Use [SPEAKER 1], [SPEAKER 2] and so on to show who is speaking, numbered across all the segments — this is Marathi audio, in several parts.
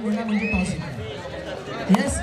[SPEAKER 1] टाकून दिला म्हणजे टॉस येस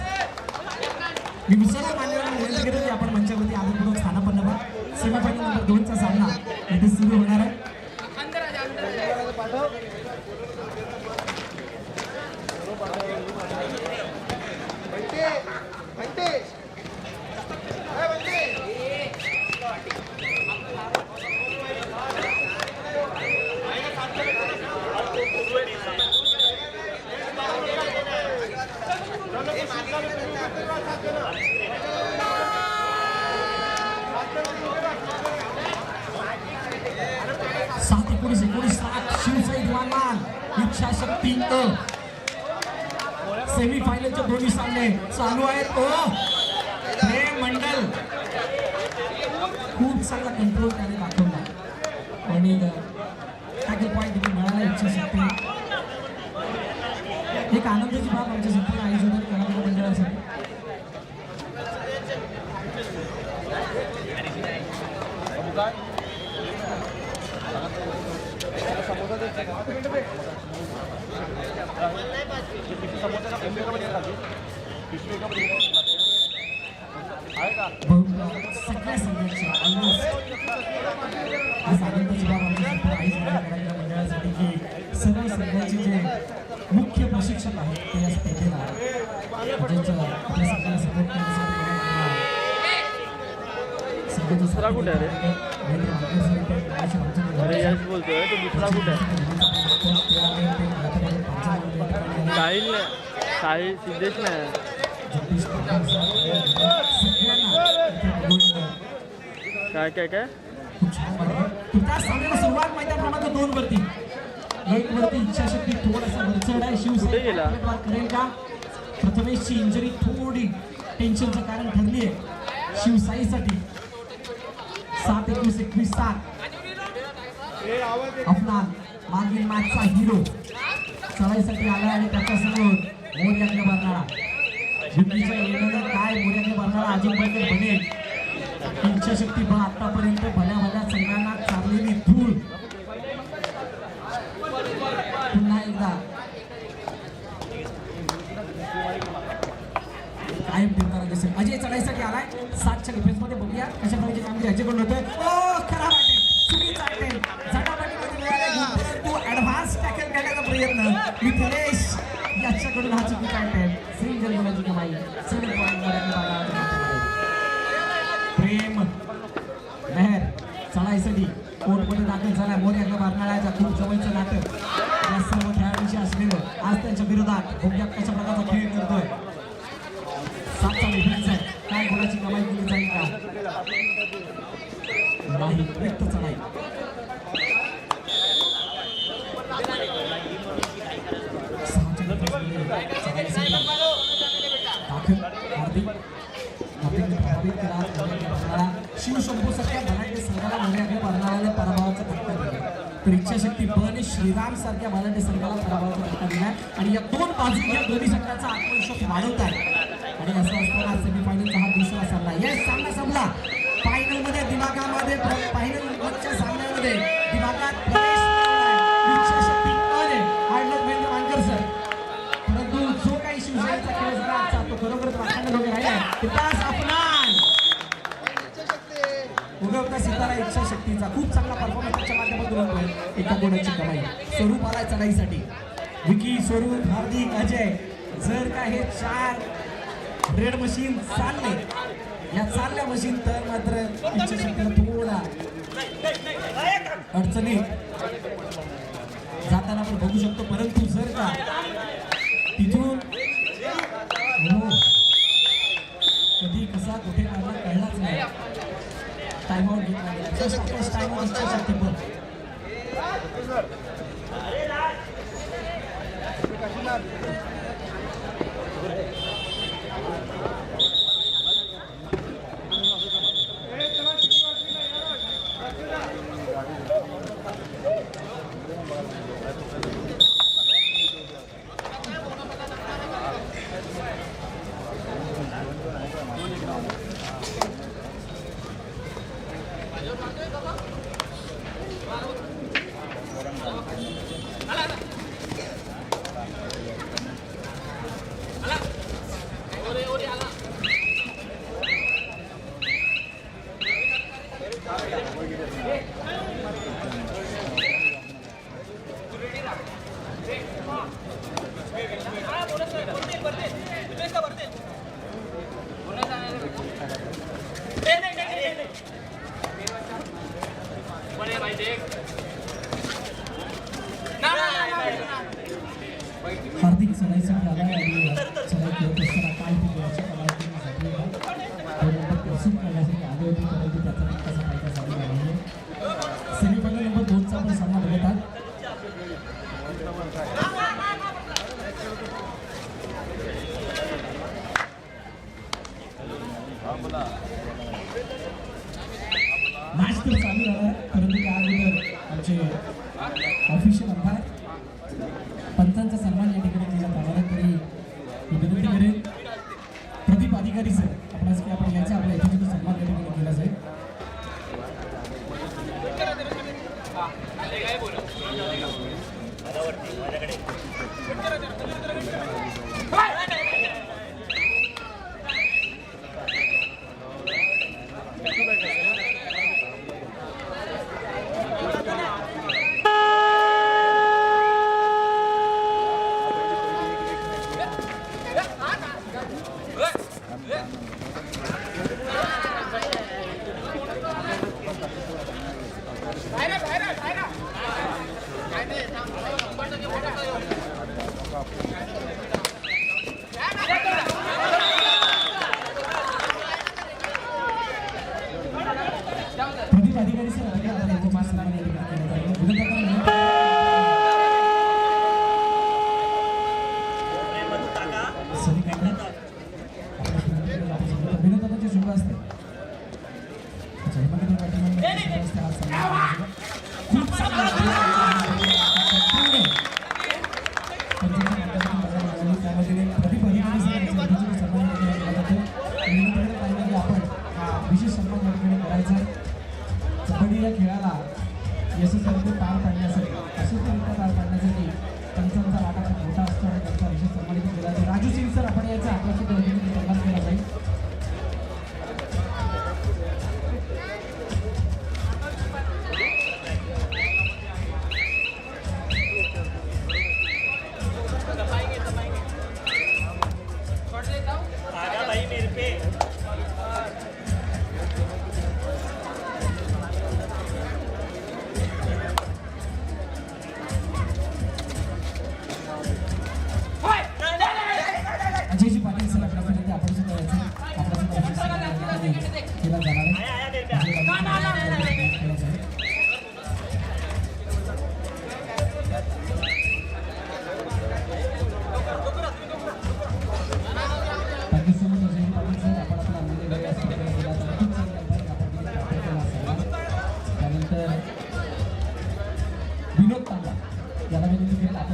[SPEAKER 1] दोन्ही चालू आहे तो. हे मंडल खूप चांगला कंट्रोल त्याने दाखवला. आणि टॅकल पॉईंट देखील मिळाला इच्छाशक्ती. एक आनंदाची बाब आमच्या संपूर्ण आयोजन करायला मंडळासाठी. बहु- सगळ्या संघांची almost आज आनंदाची बाब आमच्या संपूर्ण आयोजन कलाकार मंडळासाठी की सर्व संघाचे जे मुख्य प्रशिक्षक आहेत ते या स्पर्धेला ज्यांच्या आपल्या संघाला सपोर्ट करण्यासाठी संघाचे
[SPEAKER 2] दुसरा कुठे आहे अरे यश बोलतोय तो दुसरा कुठे आहे? साहिल सिद्धेश नाही काय काय काय?
[SPEAKER 1] त्या सामन्याला सुरुवात मैदान क्रमांक दोन वरती एक वरती इच्छाशक्ती थोडासा वरचढ आहे शिवसेना
[SPEAKER 2] गेला?
[SPEAKER 1] उमेदवार करेल का प्रथमेशची इंजरी थोडी टेन्शनचं कारण ठरली आहे. शिवसाईसाठी. सात एकवीस एकवीस सात. अफनान मागील मॅचचा हिरो चढाईसाठी आला आणि त्याच्यासमोर मोर्याकडे भरणारा काय? येण्यानं काय मोर्याकडे भरणारा अजिंक्य बनेल. इच्छाशक्ती पण आतापर्यंत भल्या भल्या संघांना चाललेली धूळ. पुन्हा एकदा. कायम फिरताना दिसेल. अजय चढाईसाठी आलाय. सातच्या डिफेन्समध्ये बघूया कशा प्रकारची कामगिरी अजयकडून होते. ओ खराब अटेम चुकीचा झटापटीमध्ये परंतु टॅकल करण्याचा प्रयत्न. मिथिलेश याच्याकडून हा चुकीचा अटेम सिंगल गुणाची कमाई सिंगल पॉईंट प्रेम. मेहर. चढाईसाठी कोर्टमध्ये दाखल झाला मोर्याकडे मारणाऱ्याच्या खूप जवळचं नातं या सर्व खेळाडूंशी असलेलं. आज त्यांच्या विरोधात बघूया कशा प्रकारचा खेळ करतोय सातचा डिफेन्स आहे काय गुणाची कमाई केली जाईल का नाही रिक्त चढाई सहाच्या defense मध्ये चढाईसाठी दाखल हार्दिक हार्दिकने प्रभावित केला मोर्याकडे मारणारा शिवशंभू सारख्या मराठी संघाला मोर्याकडे मारणाऱ्याला पराभवाचा धक्का दिला तर इच्छाशक्ती बने श्रीराम सारख्या मराठी संघाला पराभवाचा धक्का दिला आणि या दोन बाजू या दोन्ही संघाचा आत्मविश्वास वाढवत आहे आणि असं असताना सेमीफायनलचा हा दुसरा सामना यस सामना संपला फायनल दिमागामध्ये फायनल मधच्या सामन्यामध्ये दिमागात विकास राहिला उगवता सितारा इच्छाशक्तीचा खूप चांगला परफॉर्मन्स त्याच्या माध्यमातून होतोय. एका गुणाची कमाई? स्वरूप आलाय चढाईसाठी. विकी स्वरूप हार्दिक अजय जर का हे चार ब्रेड मशीन चालले या चालल्या मशीन तर मात्र इच्छाशक्तीला थोडा अडचणी जाताना आपण बघू शकतो. परंतु जर का तिथून vamos está esse tempo? Vai, vai, vai. Vai, vai. Match तर चालू झाला परंतु त्या अगोदर आमचे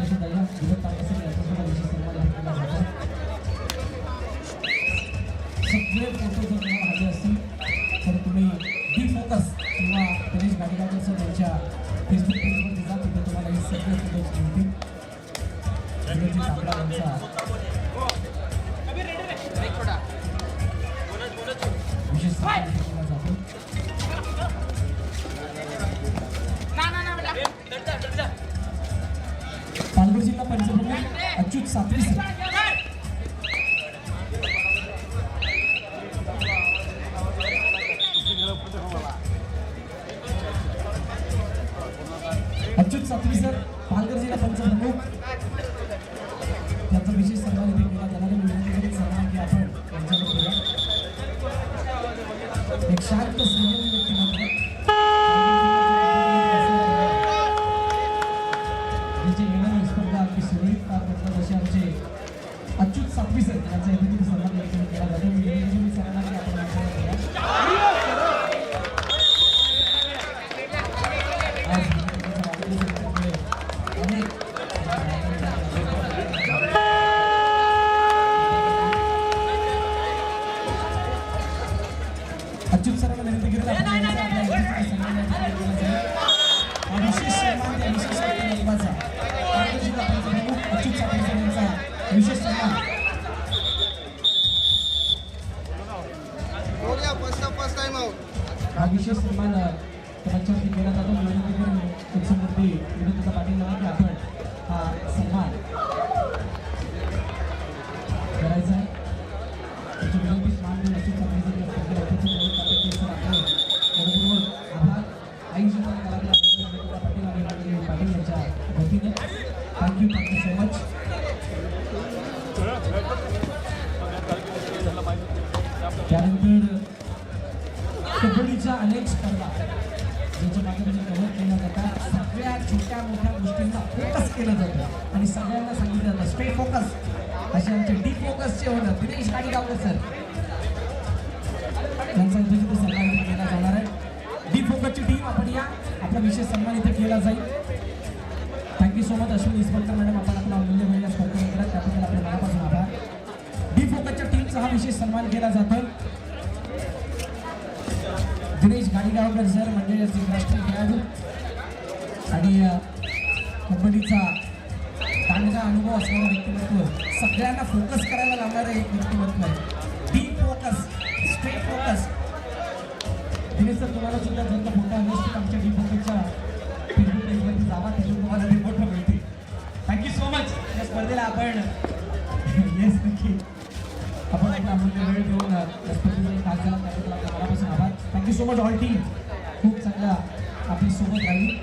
[SPEAKER 1] tayo sa dalawa. Dito tayo sa. sometimes. हा विशेष सन्मान त्यांच्या देण्यात आला मनोनिधीकरण उत्सवमूर्ती विनोद पाटील यांना आपण डी फोकसचे दिनेश गाडीगावकर सर त्यांचा इथे सन्मान केला जाणार आहे. डी फोकसची टीम आपण या. आपला विशेष सन्मान इथे केला जाईल. Thank you so much Ashwin Ispalkar madam आपण आपला अमूल्य वेळ स्पर्धा केला त्याबद्दल आपल्या मनापासून आभार. डी फोकसच्या टीमचा हा विशेष सन्मान केला जातो दिनेश गाडीगावकर सर म्हणजे राष्ट्रीय खेळाडू. आणि कंपनीचा कबड्डीचा अनुभव असणारं व्यक्तिमत्व सगळ्यांना फोकस करायला लागणारं एक व्यक्तिमत्व आहे. Deep focus straight focus Dinesh sir तुम्हाला सुद्धा ज्यांचा फोटो हवा असतील आमच्या डीप फोकसच्या फेसबुक पेजवरती जावा त्याच्यावर तुम्हाला ते फोटो मिळतील. थँक्यू सो मच या स्पर्धेला आपण येस नक्की. आपण एक अमूल्य वेळ घेऊन या स्पर्धेमध्ये भाग घ्यायला त्याबद्दल आपल्या मनापासून आभार. Thank you so much all team खूप चांगला आपली सोबत राहील.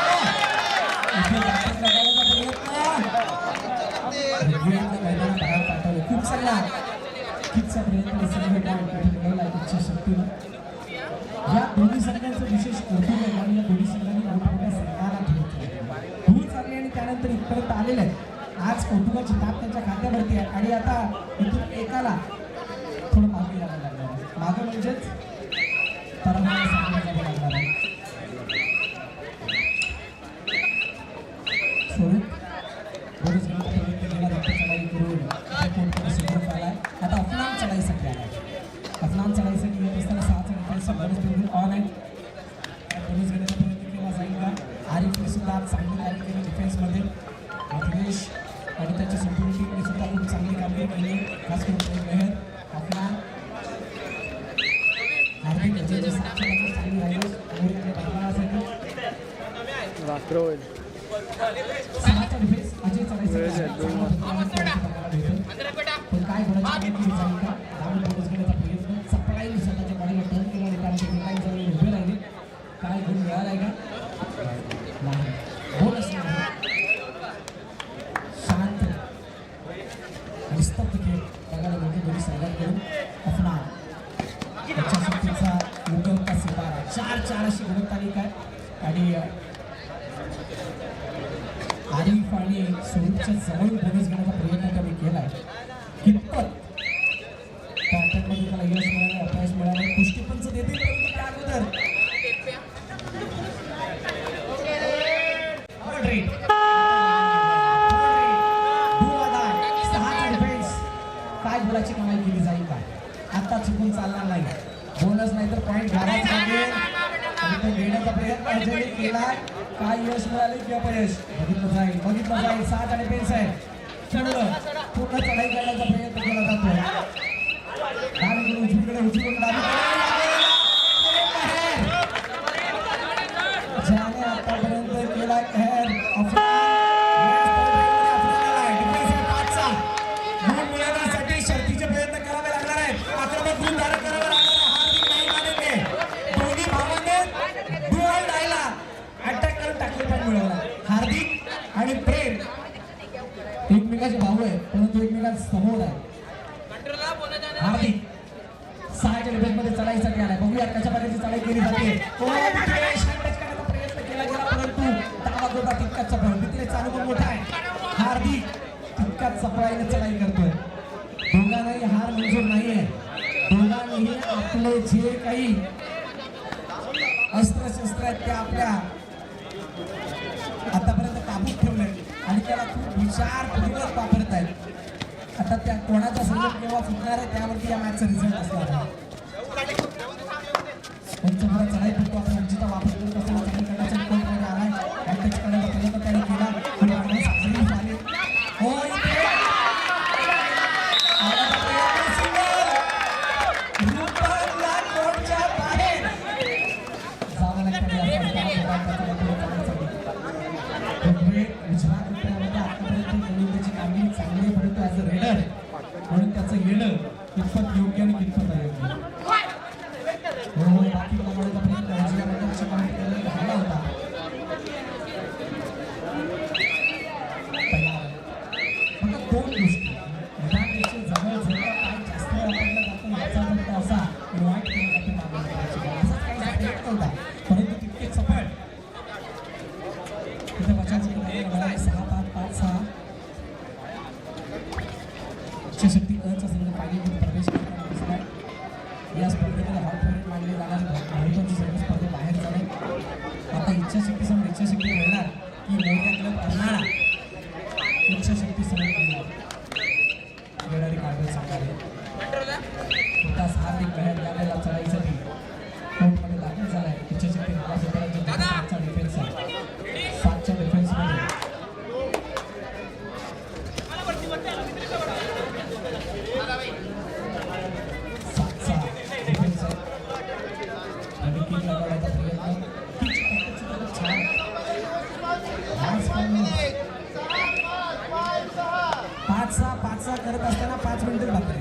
[SPEAKER 1] इथे जास्त लगावायचा प्रयत्न. मैदानात बाहेर पाठवले खूप चांगला किटचा प्रयत्न सर्व पॉईंट मिळवला इच्छा शक्तीनं या दोन्ही संघांचं विशेष कौतुक आहे आणि या दोन्ही संघांनी मोठमोठ्या संघाला धूळ धूळ चालली आणि त्यानंतर इथपर्यंत आलेले आहेत आज थाप त्यांच्या खात्यावरती आहे. आणि आता इथून एकाला थोडं मागे यावं लागणार आहे. मागं म्हणजेच पराभवाला सामोरं जावं लागणार आहे. सोडून स्तब्ध खेळ बघायला मिळतो. दोन्ही संघांकडून अफनान त्याच्या शक्तीचा उगवता सितारा चार चार अशी गुणतालिका आहे आणि आरिफ आणि स्वरूपच्या जवळून बोनस घेण्याचा प्रयत्न त्यांनी केलाय कितपत त्या अटॅकमध्ये त्याला यश मिळालं अपयश मिळालं पुष्टीपंच देतील परंतु त्या अगोदर Rodri. धुवाधार. सहाचा डिफेन्स. काय बोलाची कमाई केली जाईल का आता चुकून चालणार नाही बोनस नाही तर पॉईंट घालायच लागेल आणि तो घेण्याचा प्रयत्न अजयने केला काय यश मिळाले की अपयश बघितलं जाईल बघितलं जाईल सहाचा चार प्रतिभाच वापरत आहेत आता त्या कोणाचा संघ केव्हा फुटणार आहे त्यावरती या मॅचचा रिझल्ट असणार आहे. करत असताना पाच मिनिटं लागतात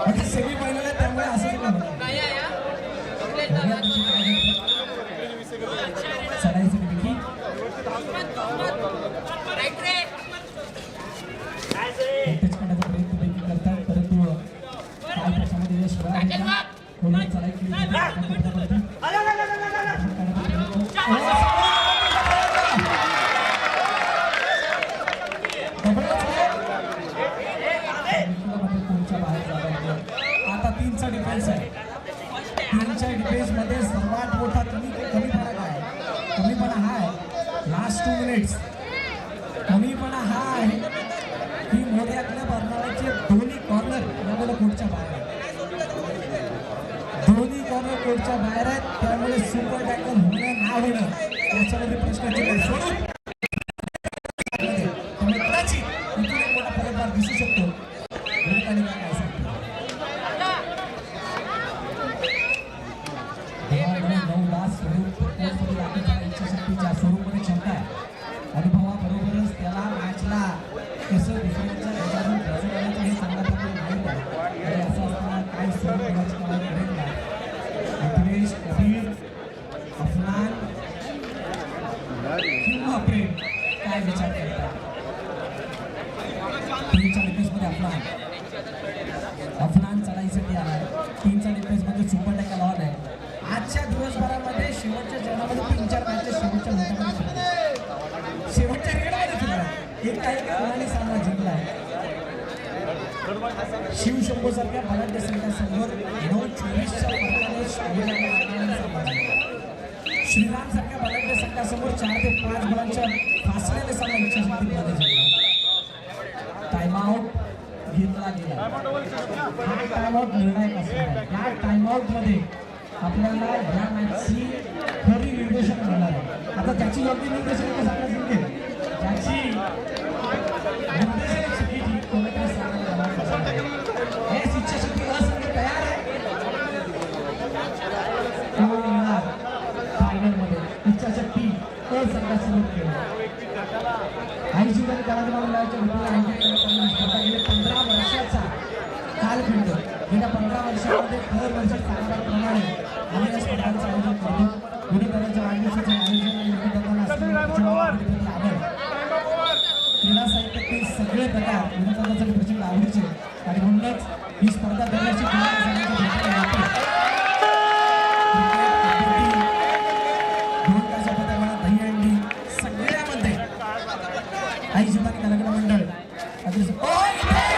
[SPEAKER 1] आता सेमी त्यामुळे असं नाही चढाईसाठी देखील टच करण्याचा प्रयत्न देखील करतात परंतु काय त्याच्यामध्ये यश मिळालं कोणी चढाई केली तरी एका पत्रावरती आता तीनचा डिफेन्स आहे. तीनच्या डिफेन्स सर्वात मोठा कमी कमीपणा काय कमीपणा हा आहे. लास्ट टू मिनिट्स कमीपणा हा आहे की मोर्यातल्या बर्नाळ्याचे दोन्ही कॉर्नर यामुळे कोर्टच्या बाहेर आहेत दोन्ही कॉर्नर कोर्टच्या बाहेर आहेत. त्यामुळे सुपर टॅकल होणं ना होणं याच्यामध्ये प्रश्न काय विचार करतात तीनच्या डिफेन्समध्ये अफनान अफनान चढाईसाठी आलाय तीनचा डिफेन्समध्ये सुपर टॅकल ऑन आहे. आजच्या दिवसभरामध्ये शेवटच्या जगामध्ये तीन चार मॅचेस शेवटच्या मिनिटामध्ये खेळल्या. शेवटच्या रेडमध्ये खेळल्या एका एका गुणाने सामना जिंकलाय शिवशंभू सारख्या बलाढ्य संघासमोर नऊ चोवीसच्या श्रीराम सारख्या बलाढ्य संघासमोर चार ते पाच बलांच्या सामना इच्छाशक्ती टाइमआउट घेतला गेला. हा टाइमआउट निर्णायक असणार या टाइमआउटमध्ये आपल्याला या मॅचची खरी निर्देशन मिळणार आहे. आता त्याची योग्य निर्देशन कसं आपल्याला समजेल निर्देशन चुकीची कोणीतरी सांगायला हेच इच्छाशक्ती तयार आहे? कोण येणार? फायनलमध्ये इच्छाशक्ती असं अगदी ओ,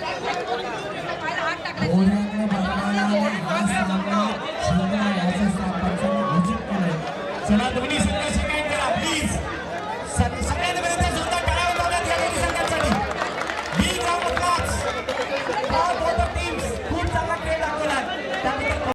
[SPEAKER 3] 我们的
[SPEAKER 4] 爸爸妈
[SPEAKER 1] 妈我们的